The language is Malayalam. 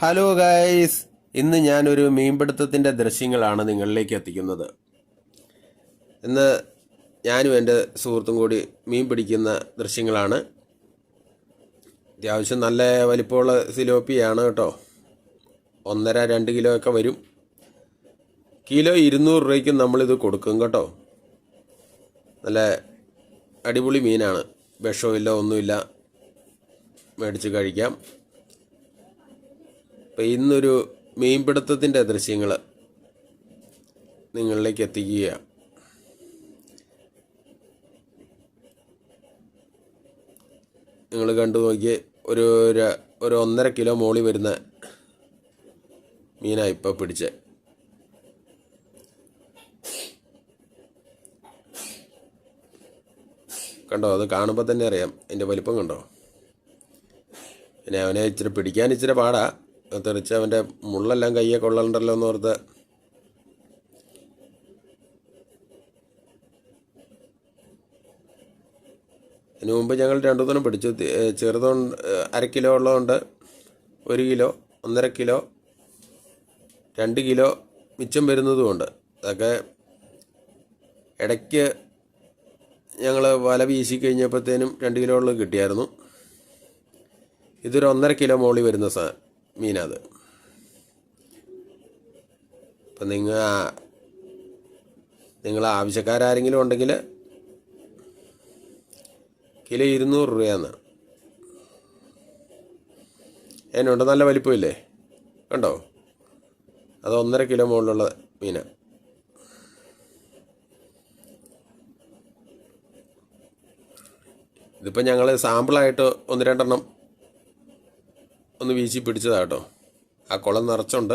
ഹലോ ഗൈസ് ഇന്ന് ഞാനൊരു മീൻപിടുത്തത്തിന്റെ ദൃശ്യങ്ങളാണ് നിങ്ങളിലേക്ക് എത്തിക്കുന്നത്. ഇന്ന് ഞാനും എന്റെ സുഹൃത്തും കൂടി മീൻ പിടിക്കുന്ന ദൃശ്യങ്ങളാണ്. അത്യാവശ്യം നല്ല വലിപ്പമുള്ള സിലോപ്പിയാണ് കേട്ടോ. ഒന്നര രണ്ട് കിലോ ഒക്കെ വരും. കിലോ ഇരുന്നൂറ് രൂപയ്ക്കും നമ്മളിത് കൊടുക്കും കേട്ടോ. നല്ല അടിപൊളി മീനാണ്. വിഷമില്ല ഒന്നുമില്ല. മേടിച്ച് കഴിക്കാം. അപ്പം ഇന്നൊരു മീൻപിടുത്തത്തിന്റെ ദൃശ്യങ്ങൾ നിങ്ങളിലേക്ക് എത്തിക്കുകയാണ് നിങ്ങൾ കണ്ടു നോക്കി ഒരു ഒരു ഒന്നര കിലോ മോളി വരുന്ന മീനാണ് ഇപ്പോൾ പിടിച്ചത് കണ്ടോ അത് കാണുമ്പോൾ തന്നെ അറിയാം എന്റെ വലിപ്പം കണ്ടോ? പിന്നെ അവനെ ഇച്ചിരി പിടിക്കാൻ ഇച്ചിരി പാടാ. തെറിച്ച് അവന്റെ മുള്ളെല്ലാം കയ്യെ കൊള്ളണ്ടല്ലോ എന്ന് ഓർത്ത്. അതിനു മുമ്പ് ഞങ്ങൾ രണ്ടു ദിവസം പിടിച്ചു ചെറുതുകൊണ്ട് അര കിലോ ഉള്ളതുണ്ട് ഒരു കിലോ ഒന്നര കിലോ രണ്ട് കിലോ മിച്ചം വരുന്നതുമുണ്ട്. അതൊക്കെ ഇടയ്ക്ക് ഞങ്ങൾ വല വീശി കഴിഞ്ഞപ്പോഴത്തേനും രണ്ട് കിലോ ഉള്ളത് കിട്ടിയായിരുന്നു. ഇതൊരു ഒന്നര കിലോ മോളി വരുന്ന സാ മീനത്. അപ്പം നിങ്ങൾ നിങ്ങൾ ആവശ്യക്കാരെങ്കിലും ഉണ്ടെങ്കിൽ കിലോ ഇരുന്നൂറ് രൂപയാണ്. അതിനുണ്ട് നല്ല വലിപ്പമില്ലേ? കണ്ടോ? അത് ഒന്നര കിലോ മുകളിലുള്ള മീനാണ് ഇതിപ്പോൾ ഞങ്ങൾ സാമ്പിളായിട്ട് ഒന്ന് രണ്ടെണ്ണം ഒന്ന് വീശി പിടിച്ചതാട്ടോ ആ കുളം നിറച്ചുണ്ട്.